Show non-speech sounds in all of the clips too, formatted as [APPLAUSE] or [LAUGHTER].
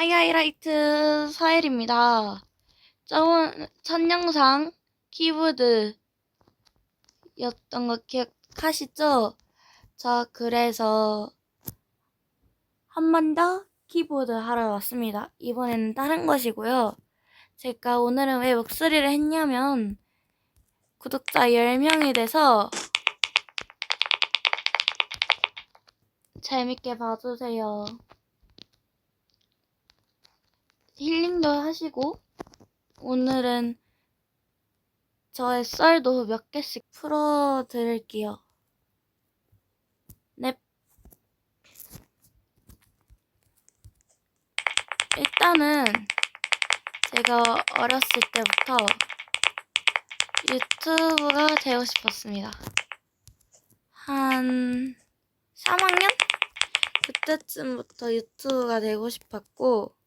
하이하이라이트 서엘입니다. 저번 첫 영상 키보드였던 거 기억하시죠? 저 그래서 한 번 더 키보드 하러 왔습니다. 이번에는 다른 것이고요. 제가 오늘은 왜 목소리를 했냐면 구독자 10명이 돼서 재밌게 봐주세요. 힐링도 하시고 오늘은 저의 썰도 몇 개씩 풀어 드릴게요. 네. 일단은 제가 어렸을 때부터 유튜브가 되고 싶었습니다. 한 3학년? 그때쯤부터 유튜브가 되고 싶었고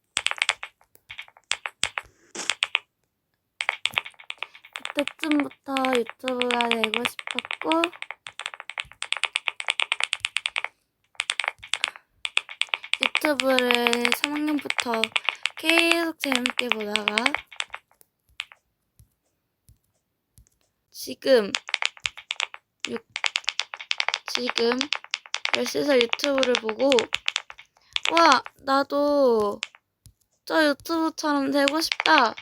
그때쯤부터 유튜브가 되고 싶었고. 유튜브를 3학년부터 계속 재밌게 보다가 지금 육- 지금 13살 유튜브를 보고 와 나도 저 유튜브처럼 되고 싶다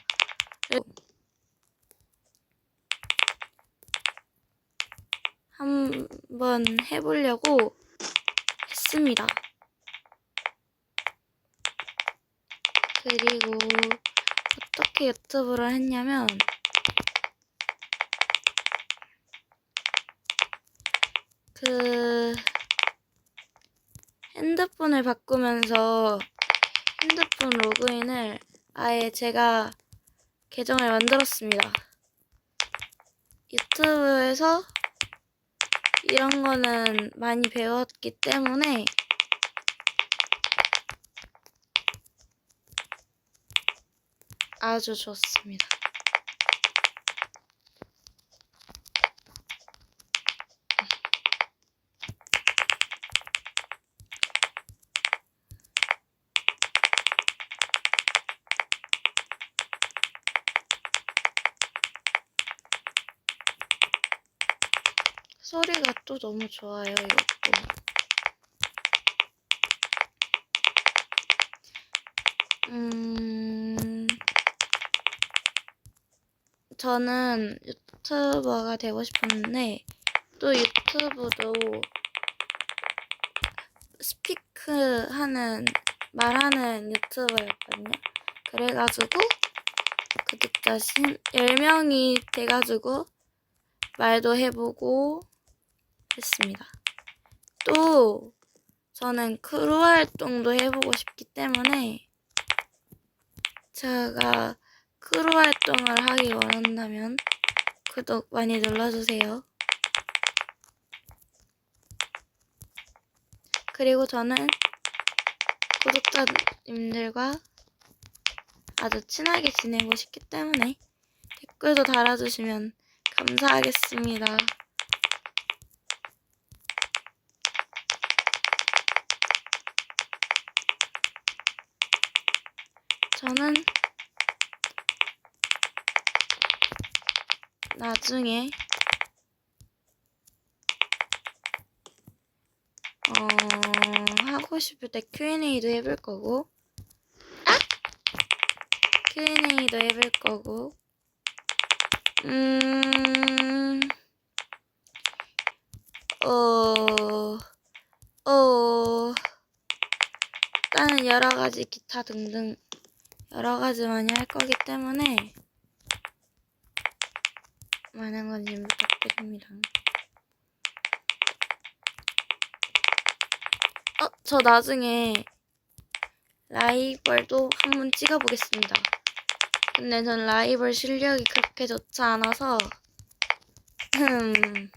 한번 해보려고 했습니다. 그리고 어떻게 유튜브를 했냐면 그 핸드폰을 바꾸면서 핸드폰 로그인을 아예 제가 계정을 만들었습니다. 유튜브에서 이런 거는 많이 배웠기 때문에 아주 좋습니다. 소리가 또 너무 좋아요, 이것도. 음, 저는 유튜버가 되고 싶었는데, 또 유튜브도 스피크 하는, 말하는 유튜버였거든요. 그래가지고, 구독자 10명이 돼가지고, 말도 해보고, 했습니다. 또 저는 크루 활동도 해보고 싶기 때문에 제가 크루 활동을 하기 원한다면 구독 많이 눌러주세요. 그리고 저는 구독자님들과 아주 친하게 지내고 싶기 때문에 댓글도 달아주시면 감사하겠습니다. 저는 나중에 어, 하고 싶을 때 Q&A도 해볼 거고 아! Q&A도 해볼 거고 음... 어... 어... 나는 여러 가지 기타 등등 여러 가지 많이 할 거기 때문에 많은 관심 부탁드립니다. 어, 저 나중에 라이벌도 한번 찍어보겠습니다. 근데 전 라이벌 실력이 그렇게 좋지 않아서 [LAUGHS] 음.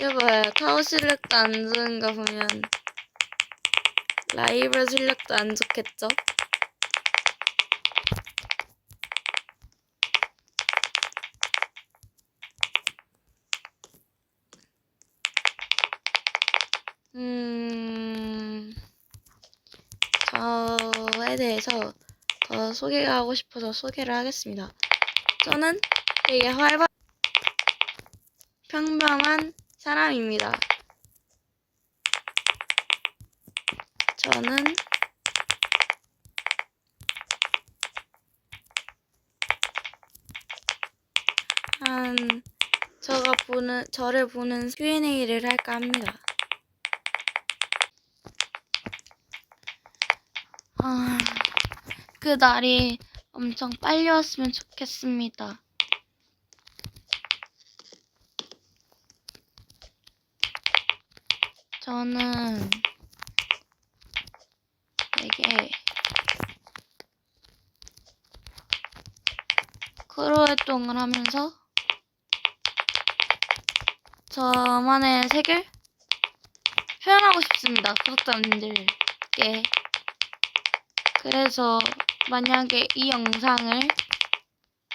이거 봐요. 타워 실력도 안 좋은 거 보면 라이벌 실력도 안 좋겠죠? 음, 저에 대해서 더 소개가 하고 싶어서 소개를 하겠습니다. 저는 되게 활발, 평범한 사람입니다. 저는 한 저가 보는 저를 보는 Q&A를 할까 합니다. 아, 그 날이 엄청 빨리 왔으면 좋겠습니다. 저는 되게 크루 활동을 하면서 저만의 색을 표현하고 싶습니다. 구독자님들께. 그래서 만약에 이 영상을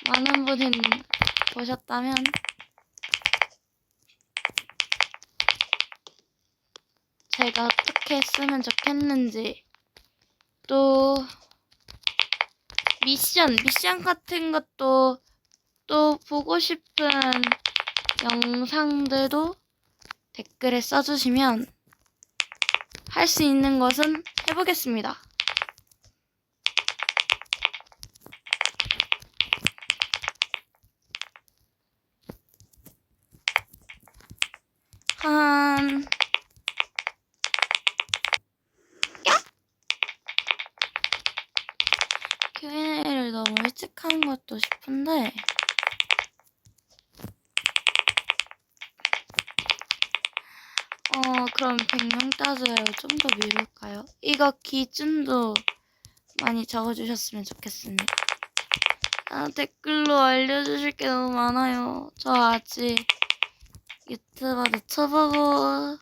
많은 분이 보셨다면 제가 어떻게 했으면 좋겠는지 또 미션 미션 같은 것도 또 보고 싶은 영상들도 댓글에 써주시면 할 수 있는 것은 해보겠습니다. 한 Q&A를 너무 일찍 하는 것도 싶은데. 어 그럼 100명 따져요. 좀 더 미룰까요? 이거 기준도 많이 적어주셨으면 좋겠습니다. 아 댓글로 알려주실 게 너무 많아요. 저 아직 유튜버도 초보고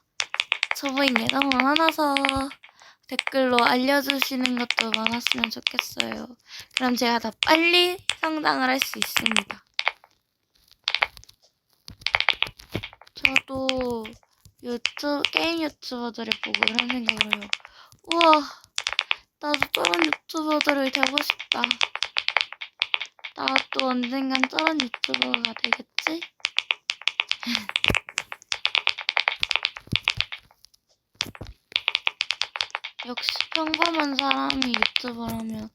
초보인 게 너무 많아서 댓글로 알려주시는 것도 많았으면 좋겠어요. 그럼 제가 더 빨리 성장을 할 수 있습니다. 저도 유튜브, 게임 유튜버들을 보고 이런 생각을 해요. 우와, 나도 저런 유튜버들을 되고 싶다. 나도 언젠간 저런 유튜버가 되겠지? [LAUGHS] 역시 평범한 사람이 유튜버라면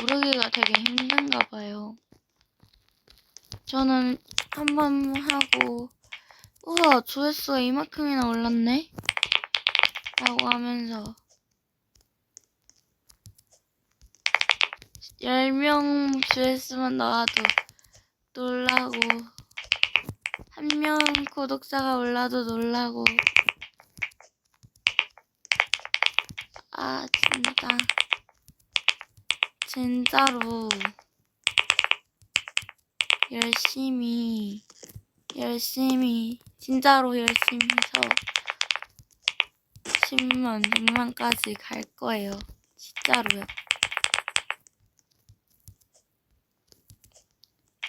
모르기가 되게 힘든가 봐요. 저는 한 번 하고 우와 조회수가 이만큼이나 올랐네? 라고 하면서 10명 조회수만 나와도 놀라고 한 명 구독자가 올라도 놀라고 아 진짜. 진짜로 열심히 열심히 진짜로 열심히 해서 10만 100만까지 갈 거예요. 진짜로요.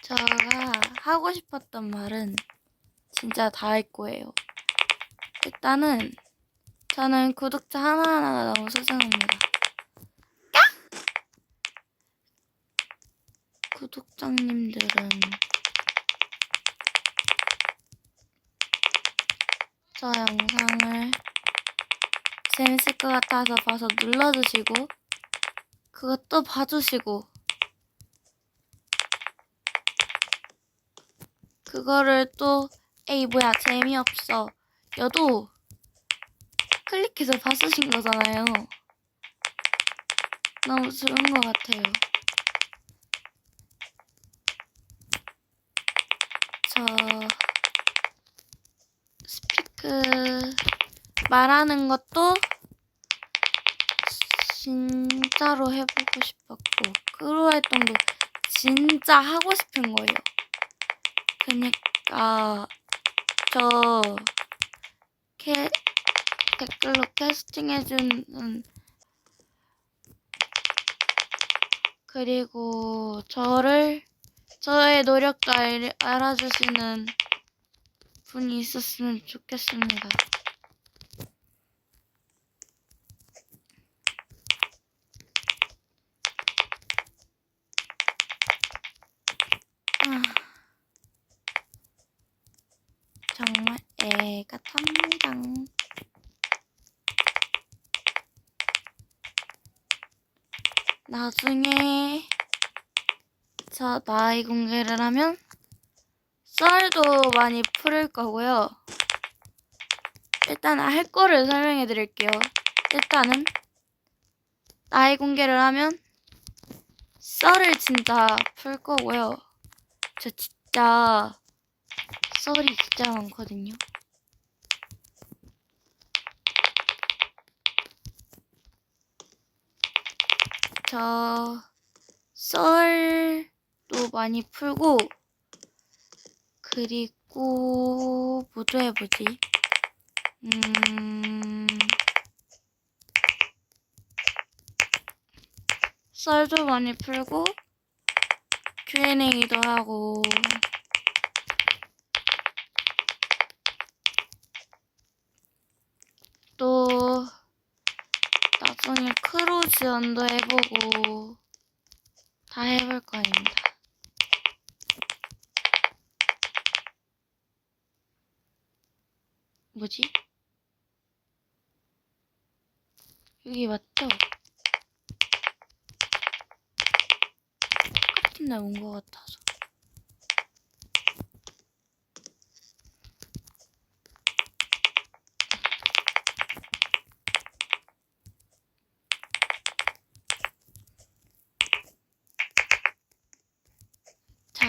제가 하고 싶었던 말은 진짜 다 할 거예요. 일단은 저는 구독자 하나하나가 너무 소중합니다. 구독자님들은 저 영상을 재밌을 것 같아서 봐서 눌러주시고 그것도 봐주시고 그거를 또 에이 뭐야 재미없어 여도 클릭해서 봤으신 거잖아요. 너무 좋은 것 같아요. 저 스피크 말하는 것도 진짜로 해보고 싶었고 크루 활동도 진짜 하고 싶은 거예요. 그니까 저 캐, 댓글로 캐스팅해주는 그리고 저를 저의 노력과 알아주시는 분이 있었으면 좋겠습니다. 아. 정말 애가 탑니다. 나중에 저 나이 공개를 하면 썰도 많이 풀을 거고요. 일단 할 거를 설명해 드릴게요. 일단은 나이 공개를 하면 썰을 진짜 풀 거고요. 저 진짜 썰이 진짜 많거든요. 저 썰도 많이 풀고 그리고 뭐도 해보지? 음 썰도 많이 풀고 Q&A도 하고 또 나중에 지원도 해보고 다 해볼 거입니다. 뭐지? 여기 맞죠? 똑같은 날 온 것 같아서.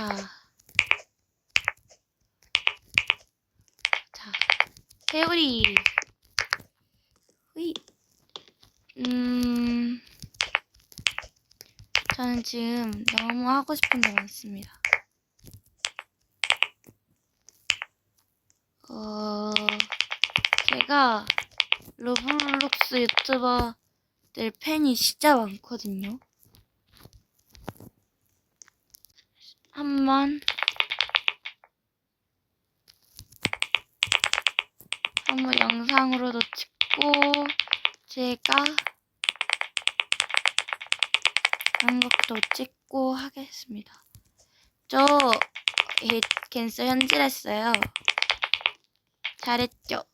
자. 자. 회오리. 휘. 음. 저는 지금 너무 하고 싶은 게 많습니다. 어, 제가 로블록스 유튜버들 팬이 진짜 많거든요. 한번 한번 영상으로도 찍고 제가 하는 것도 찍고 하겠습니다. 저 이- 캔서 현질했어요. 잘했죠?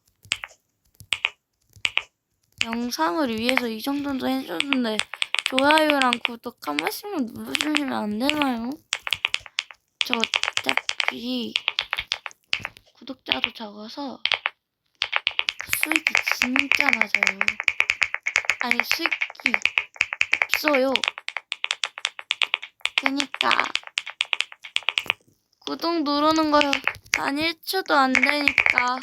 영상을 위해서 이 정도도 해줬는데 좋아요랑 구독 한 번씩만 눌러주시면 안 되나요? 저 어차피 구독자도 적어서 수익이 진짜 낮아요. 아니 수익이 없어요. 그니까 구독 누르는 거단 1초도 안 되니까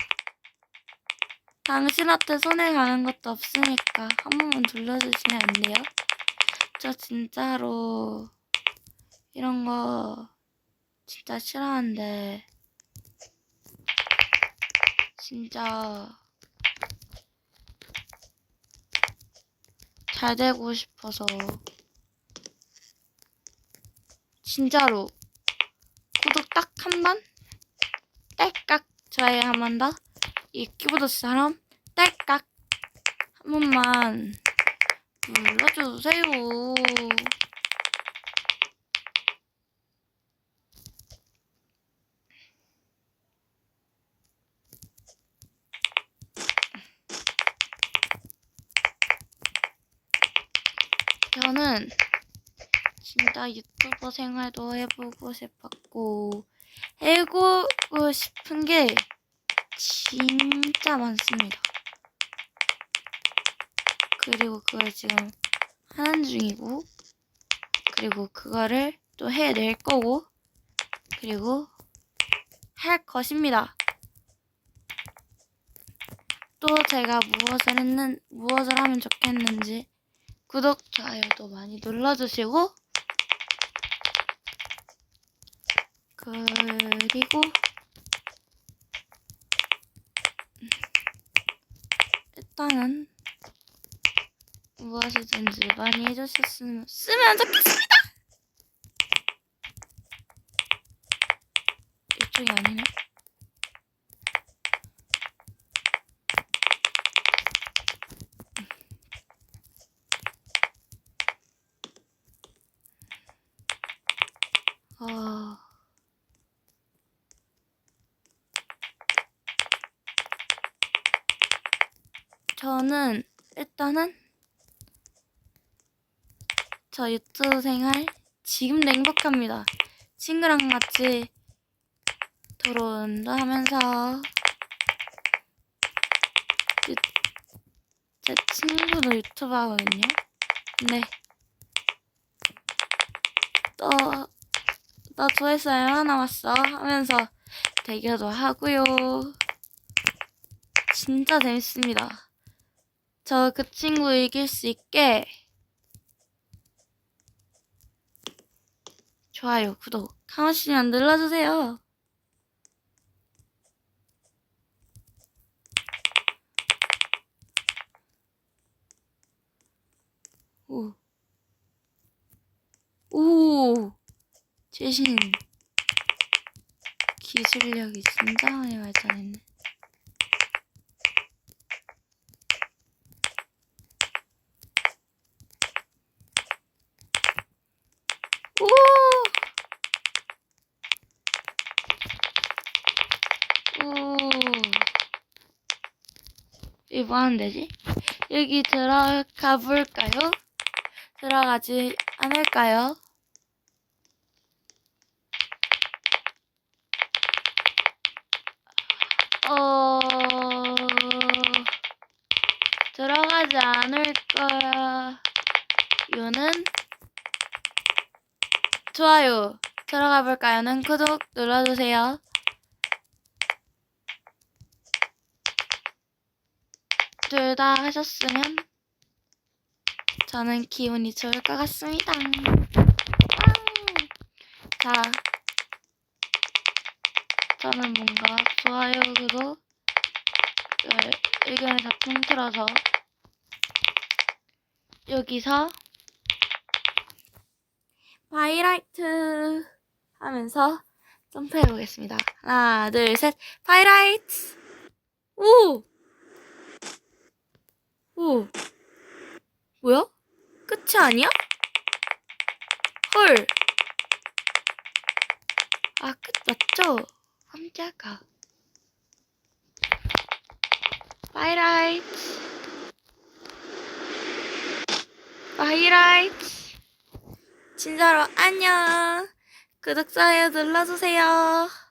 당신한테 손해 가는 것도 없으니까 한 번만 눌러주시면 안 돼요? 저 진짜로 이런 거 진짜 싫어하는데 진짜 잘 되고 싶어서 진짜로 구독 딱 한 번? 딸깍 좋아요 한번 더? 이 키보드처럼 딸깍 한 번만 눌러주세요. 저는 진짜 유튜버 생활도 해보고 싶었고 해보고 싶은 게 진짜 많습니다. 그리고 그걸 지금 하는 중이고 그리고 그거를 또 해낼 거고 그리고 할 것입니다. 또 제가 무엇을 했는 무엇을 하면 좋겠는지 구독 좋아요도 많이 눌러주시고 그리고 일단은 무엇이든지 많이 해주셨으면 쓰면 좋겠습니다. 이쪽이 아니네. 아. 저는 일단은 저 유튜브 생활 지금도 행복합니다. 친구랑 같이 도로운도 하면서 유- 제 친구도 유튜브 하거든요. 네. 또, 너 조회수 얼마 남았어? 하면서 대결도 하고요. 진짜 재밌습니다. 저 그 친구 이길 수 있게 좋아요, 구독 한 번씩만 눌러주세요. 오. 오. 최신 기술력이 진짜 많이 발전했네. 오. 오. 이거 뭐 하면 되지? 여기 들어가 볼까요? 들어가지 않을까요? 어, 들어가지 않을 거야. 요는 좋아요. 들어가 볼까요는 구독 눌러주세요. 둘 다 하셨으면 저는 기분이 좋을 것 같습니다. 아! 자, 저는 뭔가 좋아요, 구독, 을 의견을 다 통틀어서 여기서 바이라이트 하면서 점프해 보겠습니다. 하나, 둘, 셋, 바이라이트! 오! 오! 뭐야? 끝이 아니야? 헐! 아, 끝 맞죠? 깜짝아. 바이라이트. 바이라이트. 진짜로 안녕. 구독, 좋아요 눌러주세요.